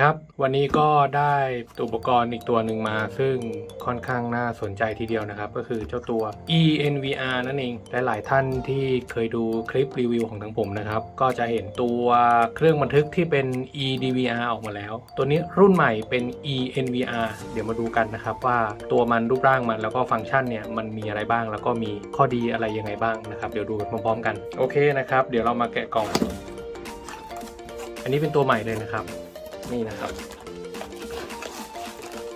วัสดีครับ วันนี้ก็ได้อุปกรณ์อีกตัวหนึ่งมา ซึ่งค่อนข้างน่าสนใจทีเดียวนะครับ ก็คือเจ้าตัว ENVR นั่นเองและหลายท่านที่เคยดูคลิปรีวิวของทางผมนะครับ ก็จะเห็นตัวเครื่องบันทึกที่เป็น EDVR ออกมาแล้ว ตัวนี้รุ่นใหม่เป็น ENVR เดี๋ยวมาดูกันนะครับ ว่าตัวมันรูปร่างมันแล้วก็ฟังก์ชันเนี่ยมันมีอะไรบ้าง แล้วก็มีข้อดีอะไรยังไงบ้างนะครับเดี๋ยวดูพร้อมๆกันโอเคนะครับ เดี๋ยวเรามาแกะกล่อง อันนี้เป็นตัวใหม่เลยนะครับ นี่นะครับ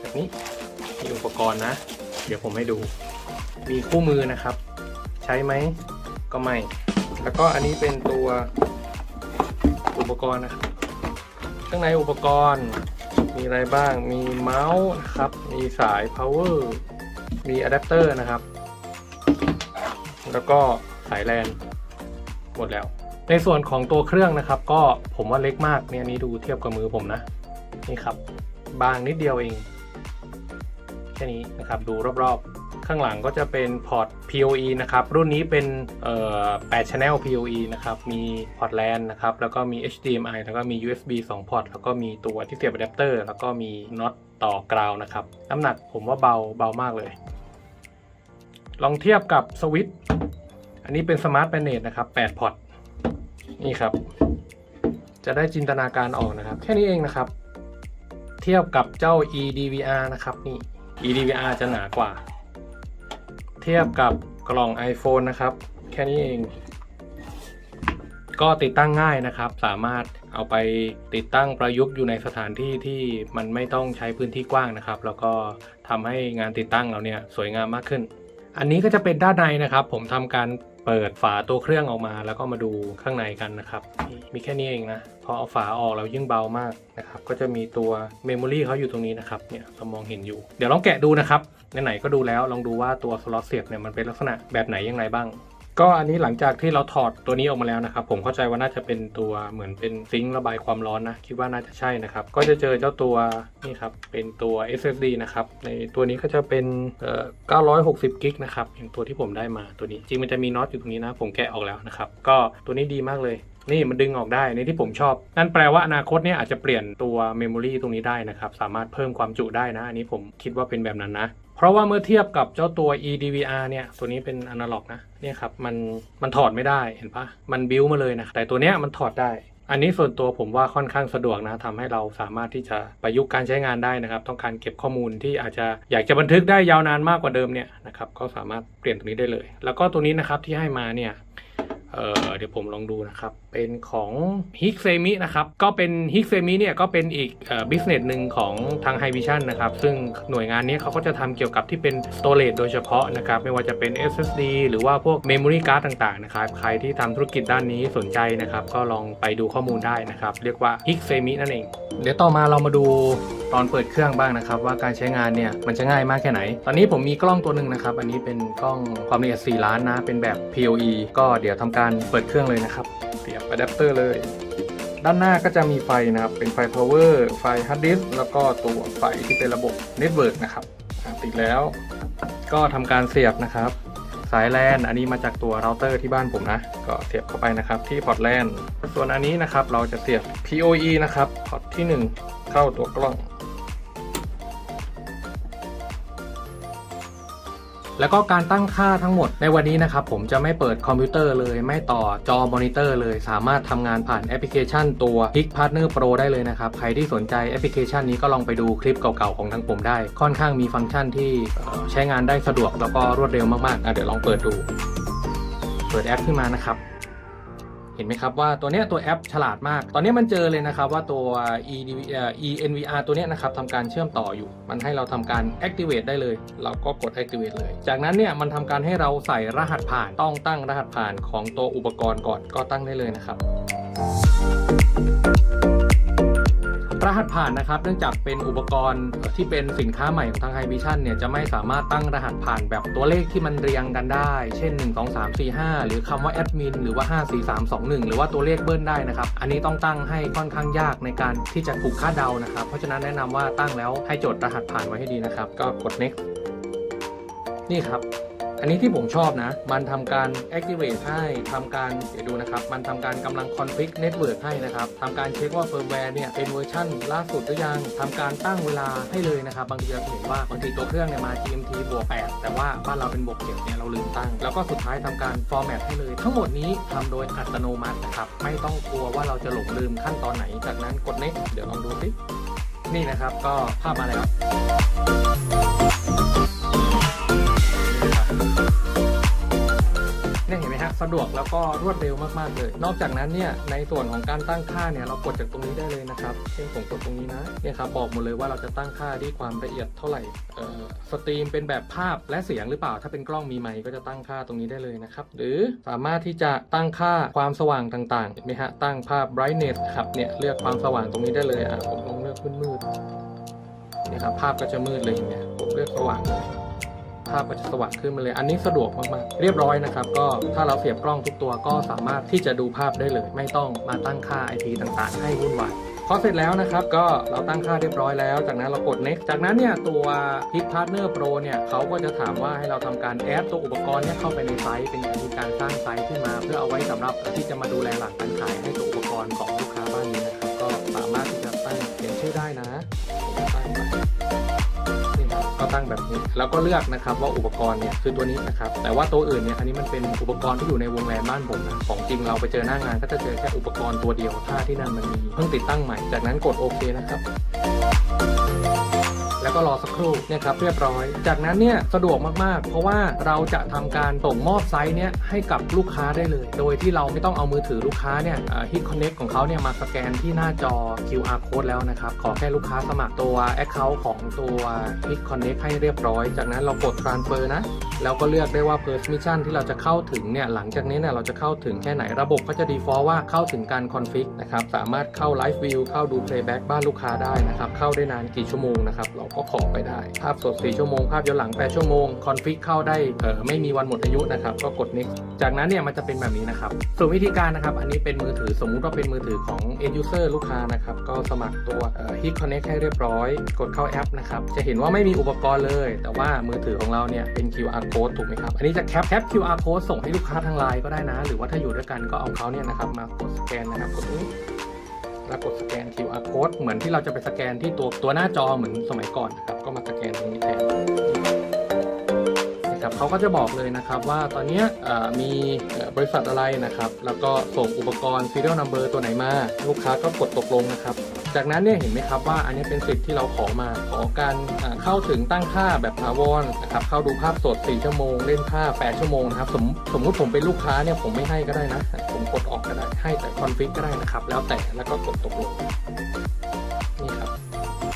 แบบนี้มีอุปกรณ์นะ เดี๋ยวผมให้ดู มีคู่มือนะครับ ใช้ไหมก็ไม่ แล้วก็อันนี้เป็นตัวอุปกรณ์นะครับข้างในอุปกรณ์มีอะไรบ้าง มีเมาส์นะครับ มีสาย power มีอะแดปเตอร์นะครับ แล้วก็สายแลนหมดแล้ว ในส่วนของตัวเครื่องนะครับ ก็ผมว่าเล็กมากเนี่ยนี้ดูเทียบกับมือผมนะ นี่ครับ บางนิดเดียวเอง แค่นี้นะครับดูรอบๆ ข้างหลังก็จะเป็นพอร์ต PoE นะครับ รุ่นนี้เป็นเอ่อ8 Channel PoE นะครับ มีพอร์ต LAN นะครับ แล้วก็มี HDMI แล้วก็มี USB 2 พอร์ต แล้วก็มีตัวที่เสียบอะแดปเตอร์ แล้วก็มีน็อตต่อกราวนะครับ น้ำหนักผมว่าเบาเบามากเลย ลองเทียบกับสวิตช์ อันนี้เป็นสมาร์ทแบนเนตนะครับ 8 พอร์ต นี่ครับ จะได้จินตนาการออกนะครับ แค่นี้เองนะครับ เทียบกับเจ้า eDVR นะครับนี่ eDVR จะหนากว่า เทียบกับกล่อง iPhone นะครับ แค่นี้เอง ก็ติดตั้งง่ายนะครับ สามารถเอาไปติดตั้งประยุกต์อยู่ในสถานที่ที่มันไม่ต้องใช้พื้นที่กว้างนะครับ แล้วก็ทำให้งานติดตั้งเราเนี่ยสวยงามมากขึ้น อันนี้ก็จะเป็นด้านในนะครับ ผมทำการ เปิดฝาตัวเครื่องออกมาแล้วก็มาดูข้างในกันนะครับ มีแค่นี้เองนะ พอเอาฝาออกแล้วยิ่งเบามากนะครับ ก็จะมีตัวเมมโมรี่เขาอยู่ตรงนี้นะครับ เนี่ยเรามองเห็นอยู่ เดี๋ยวลองแกะดูนะครับ ไหนๆก็ดูแล้วลองดูว่าตัวสล็อตเสียบเนี่ยมันเป็นลักษณะแบบไหนยังไงบ้าง ก็อันนี้หลังจากที่เราถอดตัวนี้ออกมาแล้วนะครับ ผมเข้าใจว่าน่าจะเป็นตัวเหมือนเป็นซิงค์ระบายความร้อนนะ คิดว่าน่าจะใช่นะครับ ก็จะเจอเจ้าตัวนี่ครับ เป็นตัว SSD นะครับ ในตัวนี้ก็จะเป็นเอ่อ960กิกนะครับอย่างตัวที่ผมได้มาตัวนี้ จริงมันจะมีน็อตอยู่ตรงนี้นะ ผมแกะออกแล้วนะครับ ก็ตัวนี้ดีมากเลย นี่มันดึงออกได้ในที่ผมชอบ นั่นแปลว่าอนาคตเนี่ยอาจจะเปลี่ยนตัวเมมโมรีตรงนี้ได้นะครับ สามารถเพิ่มความจุได้นะ อันนี้ผมคิดว่าเป็นแบบนั้นนะ เพราะว่าเมื่อเทียบกับเจ้าตัว eDVR เนี่ย ตัวนี้เป็นอนาล็อกนะ เนี่ยครับ มัน มันถอดไม่ได้ เห็นปะมันบิ้วมาเลยนะ แต่ตัวเนี้ยมันถอดได้อันนี้ส่วนตัวผมว่าค่อนข้างสะดวกนะทำให้เราสามารถที่จะประยุกต์การใช้งานได้นะครับ ต้องการเก็บข้อมูลที่อาจจะอยากจะบันทึกได้ยาวนานมากกว่าเดิมเนี่ยนะครับก็สามารถเปลี่ยนตรงนี้ได้เลย แล้วก็ตัวนี้นะครับที่ให้มาเนี่ย เออเดี๋ยวผมลองดูนะครับ เป็นของ h i k s e m i นะครับ ก็เป็น h i k s e m i เนี่ยก็เป็นอีกเอ่อ business หนึ่งของทาง High Vision นะครับ ซึ่งหน่วยงานนี้เขาก็จะทำเกี่ยวกับที่เป็น storage โดยเฉพาะนะครับ ไม่ว่าจะเป็น SSD หรือว่าพวก memory card ต่างๆนะครับ ใครที่ทำธุรกิจด้านนี้สนใจนะครับ ก็ลองไปดูข้อมูลได้นะครับ เรียกว่า h i k s e m i นั่นเอง เดี๋ยวต่อมาเรามาดูตอนเปิดเครื่องบ้างนะครับ ว่าการใช้งานเนี่ยมันจะง่ายมากแค่ไหน ตอนนี้ผมมีกล้องตัวหนึ่งนะครับ อันนี้เป็นกล้องความละเอียด4ล้านนะเป็นแบบ PoE ก็เดี๋ยวทำการเปิดเครื่องเลยนะครับเสียบอะแดปเตอร์เลย ด้านหน้าก็จะมีไฟนะครับ เป็นไฟ power ไฟ hard disk แล้วก็ตัวไฟที่เป็นระบบ network นะครับติดแล้ว ก็ทำการเสียบนะครับ สายแลนอันนี้มาจากตัวเราเตอร์ที่บ้านผมนะ ก็เสียบเข้าไปนะครับที่พอร์ตแลนส่วนอันนี้นะครับเราจะเสียบ PoE นะครับพอร์ตที่ 1 เข้าตัวกล้อง แล้วก็การตั้งค่าทั้งหมดในวันนี้นะครับผมจะไม่เปิดคอมพิวเตอร์เลย ไม่ต่อจอมอนิเตอร์เลย สามารถทำงานผ่านแอปพลิเคชันตัว Pick Partner Pro ได้เลยนะครับ ใครที่สนใจแอปพลิเคชันนี้ก็ลองไปดูคลิปเก่าๆของทางผมได้ ค่อนข้างมีฟังก์ชันที่ใช้งานได้สะดวกแล้วก็รวดเร็วมากๆเดี๋ยวลองเปิดดู เปิดแอปขึ้นมานะครับ เห็นไหมครับว่าตัวเนี้ยตัวแอปฉลาดมาก ตอนนี้มันเจอเลยนะครับว่าตัว e envr ตัวเนี้ยนะครับทำการเชื่อมต่ออยู่ มันให้เราทำการ activate ได้เลย เราก็กด activate เลย จากนั้นเนี่ยมันทำการให้เราใส่รหัสผ่านต้องตั้งรหัสผ่านของตัวอุปกรณ์ก่อนก็ตั้งได้เลยนะครับ รหัสผ่านนะครับ เนื่องจากเป็นอุปกรณ์ที่เป็นสินค้าใหม่ของทาง High Vision เนี่ยจะไม่สามารถตั้งรหัสผ่านแบบตัวเลขที่มันเรียงกันได้ เช่น 1 2 3 4 5 หรือคำว่าแอดมินหรือว่า 5 4 3 2 1 หรือว่าตัวเลขเบิ้ลได้นะครับ อันนี้ต้องตั้งให้ค่อนข้างยากในการที่จะถูกคาดเดานะครับ เพราะฉะนั้นแนะนำว่าตั้งแล้วให้จดรหัสผ่านไว้ให้ดีนะครับ ก็กด next นี่ครับ อันนี้ที่ผมชอบนะ มันทำการ activate ให้ทำการเดี๋ยวดูนะครับ มันทำการกำลัง config network ให้นะครับทำการเช็คว่า firmware เนี่ยเป็นเวอร์ชันล่าสุดหรือยังทำการตั้งเวลาให้เลยนะครับ บางทีเราเห็นว่าบางทีตัวเครื่องเนี่ยมา GMT บวก8แต่ว่าบ้านเราเป็นบวก7เนี่ยเราลืมตั้ง แล้วก็สุดท้ายทำการ format ให้เลย ทั้งหมดนี้ทำโดยอัตโนมัตินะครับ ไม่ต้องกลัวว่าเราจะหลงลืมขั้นตอนไหน จากนั้นกด next เดี๋ยวลองดูสินี่นะครับก็ภาพมาแล้ว ฮะสะดวกแล้วก็รวดเร็วมากๆเลย นอกจากนั้นเนี่ยในส่วนของการตั้งค่าเนี่ยเรากดจากตรงนี้ได้เลยนะครับเช่นผมกดตรงนี้นะเนี่ยครับบอกหมดเลยว่าเราจะตั้งค่าที่ความละเอียดเท่าไหร่เอ่อสตรีมเป็นแบบภาพและเสียงหรือเปล่า ถ้าเป็นกล้องมีไมค์ก็จะตั้งค่าตรงนี้ได้เลยนะครับหรือสามารถที่จะตั้งค่าความสว่างต่างๆเห็นไหมฮะตั้งภาพ brightness ครับเนี่ยเลือกความสว่างตรงนี้ได้เลยอะผมลองเลือกมืดๆเนี่ยครับภาพก็จะมืดเลยเงี้ยผมเลือกสว่างเลย ภาพก็จะสว่างขึ้นมาเลย อันนี้สะดวกมากๆ เรียบร้อยนะครับ ก็ถ้าเราเสียบกล้องทุกตัวก็สามารถที่จะดูภาพได้เลย ไม่ต้องมาตั้งค่า IP ต่างๆ ให้วุ่นวายพอเสร็จแล้วนะครับก็เราตั้งค่าเรียบร้อยแล้ว จากนั้นเรากด next จากนั้นเนี่ยตัว Hit Partner Pro เนี่ยเขาก็จะถามว่าให้เราทำการแอดตัวอุปกรณ์เนี่ยเข้าไปในไซต์เป็นมีการสร้างไซต์ขึ้นมา เพื่อเอาไว้สำหรับที่จะมาดูแลหลังการขายให้ตัวอุปกรณ์ของลูกค้าบ้านนี้นะครับก็สามารถ ตั้งแบบนี้ แล้วก็เลือกนะครับว่าอุปกรณ์เนี่ยคือตัวนี้นะครับ แต่ว่าตัวอื่นเนี่ยอันนี้มันเป็นอุปกรณ์ที่อยู่ในวงแหวนบ้านผมนะของจริงเราไปเจอหน้างานก็จะเจอแค่อุปกรณ์ตัวเดียวถ้าที่นั่นมันมีเพิ่งติดตั้งใหม่จากนั้นกดโอเคนะครับ ก็รอสักครู่เนี่ยครับเรียบร้อย จากนั้นเนี่ยสะดวกมากๆ เพราะว่าเราจะทำการส่งมอบไซต์เนี่ยให้กับลูกค้าได้เลย โดยที่เราไม่ต้องเอามือถือลูกค้าเนี่ยฮิตคอนเน็กของเขาเนี่ยมาสแกนที่หน้าจอ QR code แล้วนะครับ ขอแค่ลูกค้าสมัครตัว Account ของตัว Hit Connect ให้เรียบร้อย จากนั้นเรากด transfer นะ แล้วก็เลือกได้ว่า permission ที่เราจะเข้าถึงเนี่ยหลังจากนี้เนี่ยเราจะเข้าถึงแค่ไหนระบบก็จะ default ว่าเข้าถึงการ config นะครับสามารถเข้า live view เข้าดู playback บ้านลูกค้าได้นะครับเข้าได้นานกี่ชั่วโมงนะครับเราก็ขอไปได้ ภาพสด 4 ชั่วโมง ภาพย้อนหลัง 8 ชั่วโมง config เข้าได้เออไม่มีวันหมดอายุนะครับ ก็กด next จากนั้นเนี่ยมันจะเป็นแบบนี้นะครับ ส่วนวิธีการนะครับ อันนี้เป็นมือถือสมมุติว่าเป็นมือถือของ end user ลูกค้านะครับ ก็สมัครตัว Hit Connect ให้เรียบร้อย กดเข้าแอปนะครับ จะเห็นว่าไม่มีอุปกรณ์เลย แต่ว่ามือถือของเราเนี่ยเป็น QR code ถูกไหมครับ อันนี้จะแคปแคป QR code ส่งให้ลูกค้าทางไลน์ก็ได้นะ หรือว่าถ้าอยู่ด้วยกันก็เอาเขาเนี่ยนะครับมากดสแกนนะครับกดนี้ แล้วกดสแกน QR code เหมือนที่เราจะไปสแกนที่ตัวตัวหน้าจอเหมือนสมัยก่อนนะครับ ก็มาสแกนตรงนี้แทนนะครับเขาก็จะบอกเลยนะครับว่าตอนนี้มีบริษัทอะไรนะครับ แล้วก็ส่งอุปกรณ์ serial number ตัวไหนมา ลูกค้าก็กดตกลงนะครับ จากนั้นเนี่ยเห็นไหมครับว่าอันนี้เป็นสิทธิ์ที่เราขอมาขอการเข้าถึงตั้งค่าแบบถาวรนะครับเข้าดูภาพสด 4 ชั่วโมง เล่นภาพ 8 ชั่วโมงนะครับสมสมมติผมเป็นลูกค้าเนี่ยผมไม่ให้ก็ได้นะ ผมกดออกก็ได้ให้แต่คอนฟิกก็ได้นะครับ แล้วแต่แล้วก็กดตกลงนี่ครับ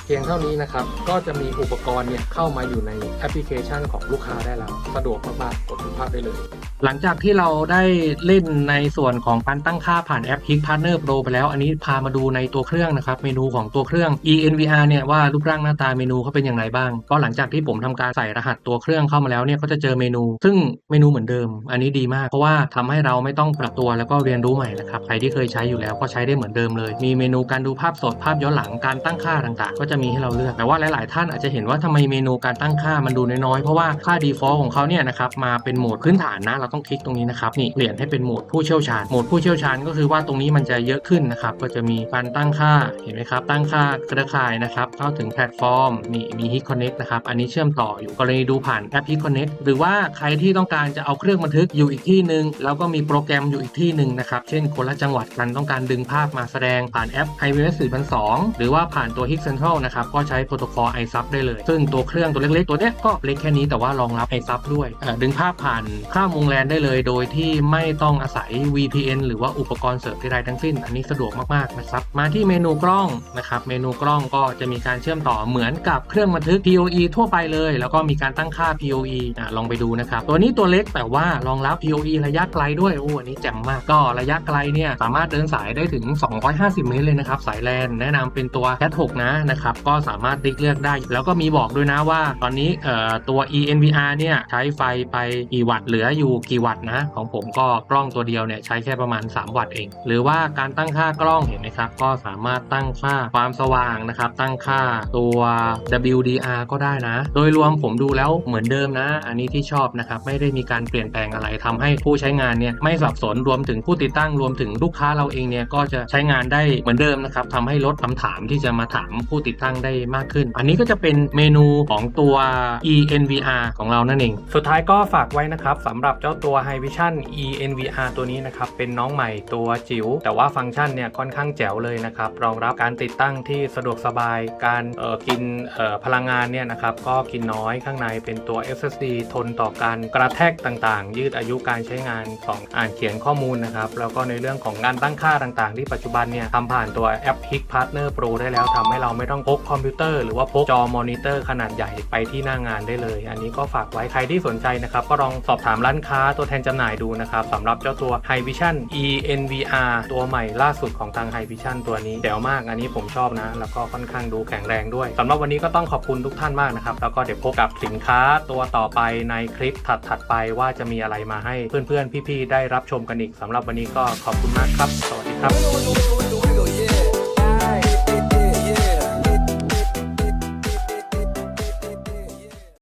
เพียงเท่านี้นะครับ ก็จะมีอุปกรณ์เนี่ยเข้ามาอยู่ในแอปพลิเคชันของลูกค้าได้แล้ว สะดวกมากๆกดดูภาพได้เลย หลังจากที่เราได้เล่นในส่วนของการตั้งค่าผ่านแอป Hit Partner Pro ไปแล้ว อันนี้พามาดูในตัวเครื่องนะครับ เมนูของตัวเครื่อง ENVR เนี่ยว่ารูปร่างหน้าตาเมนูเขาเป็นอย่างไรบ้าง ก็หลังจากที่ผมทำการใส่รหัสตัวเครื่องเข้ามาแล้วเนี่ยก็จะเจอเมนู ซึ่งเมนูเหมือนเดิม อันนี้ดีมาก เพราะว่าทำให้เราไม่ต้องปรับตัวแล้วก็เรียนรู้ใหม่นะครับ ใครที่เคยใช้อยู่แล้วก็ใช้ได้เหมือนเดิมเลย มีเมนูการดูภาพสดภาพย้อนหลังการตั้งค่าต่างๆ ก็จะมีให้เราเลือก แต่ว่าหลาย ๆ ท่านอาจจะเห็นว่าทำไมเมนูการตั้งค่ามันดูน้อยๆ เพราะว่าค่า default ของเขาเนี่ยนะครับมาเป็นโหมดพื้นฐานนะเราต้องคลิกตรงนี้นะครับนี่เปลี่ยนให้เป็นโหมดผู้เชี่ยวชาญโหมดผู้เชี่ยวชาญก็คือว่าตรงนี้มันจะเยอะขึ้นนะครับก็จะมีการตั้งค่าเห็นไหมครับตั้งค่าเครือข่ายนะครับเข้าถึงแพลตฟอร์มนี่มี Hit Connect นะครับอันนี้เชื่อมต่ออยู่กรณีดูผ่านแอป Hit Connect หรือว่าใครที่ต้องการจะเอาเครื่องบันทึกอยู่อีกที่หนึ่งแล้วก็มีโปรแกรมอยู่อีกที่หนึ่งนะครับเช่นคนละจังหวัดกันต้องการดึงภาพมาแสดงผ่านแอป iOS 4.2หรือว่าผ่านตัว Hit Central นะครับก็ใช้โปรโตคอล iSub ได้เลย ซึ่งตัวเครื่องตัวเล็กๆ ตัวเนี้ยก็เล็กแค่นี้แต่ว่ารองรับ iSub ด้วยดึงภาพผ่านข้ามวงแลนได้เลยโดยที่ไม่ต้องอาศัย VPN หรือว่าอุปกรณ์เสริมใดๆทั้งสิ้น อันนี้สะดวกมากๆนะครับ มาที่เมนูกล้องนะครับ เมนูกล้องก็จะมีการเชื่อมต่อเหมือนกับเครื่องบันทึก PoE ทั่วไปเลย แล้วก็มีการตั้งค่า PoE อะลองไปดูนะครับ ตัวนี้ตัวเล็กแต่ว่ารองรับ PoE ระยะไกลด้วยโอ้อันนี้แจ่มมากก็ระยะไกลเนี่ยสามารถเดินสายได้ถึง 250 เมตรเลยนะครับสายแลนแนะนำเป็นตัว Cat 6นะนะครับก็สามารถติ๊กเลือกได้ แล้วก็มีบอกด้วยนะว่า ตอนนี้เอ่อตัว ENVR เนี่ยใช้ไฟไปกี่วัตต์เหลืออยู่กี่วัตต์นะ ของผมก็กล้องตัวเดียวเนี่ยใช้แค่ประมาณ 3 วัตต์เอง หรือว่าการตั้งค่ากล้องเห็นไหมครับ ก็สามารถตั้งค่าความสว่างนะครับ ตั้งค่าตัว WDR ก็ได้นะ โดยรวมผมดูแล้วเหมือนเดิมนะ อันนี้ที่ชอบนะครับ ไม่ได้มีการเปลี่ยนแปลงอะไรทำให้ผู้ใช้งานเนี่ยไม่สับสนรวมถึงผู้ติดตั้งรวมถึงลูกค้าเราเองเนี่ยก็จะใช้งานได้เหมือนเดิมนะครับทำให้ลดคำถามที่จะมาถามผู้ติดตั้งได้มากขึ้น อันนี้ก็จะเป็นเมนูของตัว ENVR ของเรานั่นเอง สุดท้ายก็ฝากไว้นะครับสำหรับเจ้าตัว High Vision ENVR ตัวนี้นะครับเป็นน้องใหม่ตัวจิ๋วแต่ว่าฟังก์ชันเนี่ยค่อนข้างแจ๋วเลยนะครับรองรับการติดตั้งที่สะดวกสบายการเอ่อกินพลังงานเนี่ยนะครับก็กินน้อยข้างในเป็นตัว SSD ทนต่อการกระแทกต่างๆ ยืดอายุการใช้งานของอ่านเขียนข้อมูลนะครับแล้วก็ในเรื่องของการตั้งค่าต่างๆ ที่ปัจจุบันเนี่ยทำผ่านตัวแอป Hik Partner Pro ได้แล้วทำให้เราไม่ต้องพกคอมพิวเตอร์หรือว่าพกจอมอนิเตอร์ขนาดใหญ่ไปที่หน้างานได้เลย อันนี้ก็ฝากไว้ใครที่สนใจนะครับก็ลองสอบถามร้านค้าตัวแทนจำหน่ายดูนะครับสำหรับเจ้าตัว High Vision ENVR ตัวใหม่ล่าสุดของทาง High Vision ตัวนี้เจ๋วมากอันนี้ผมชอบนะ แล้วก็ค่อนข้างดูแข็งแรงด้วยสำหรับวันนี้ก็ต้องขอบคุณทุกท่านมากนะครับ แล้วก็เดี๋ยวพบกับสินค้าตัวต่อไปในคลิปถัดๆไปว่าจะมีอะไรมาให้เพื่อนๆ พี่ๆ ได้รับชมกันอีกสำหรับวันนี้ก็ขอบคุณมากครับ สวัสดีครับ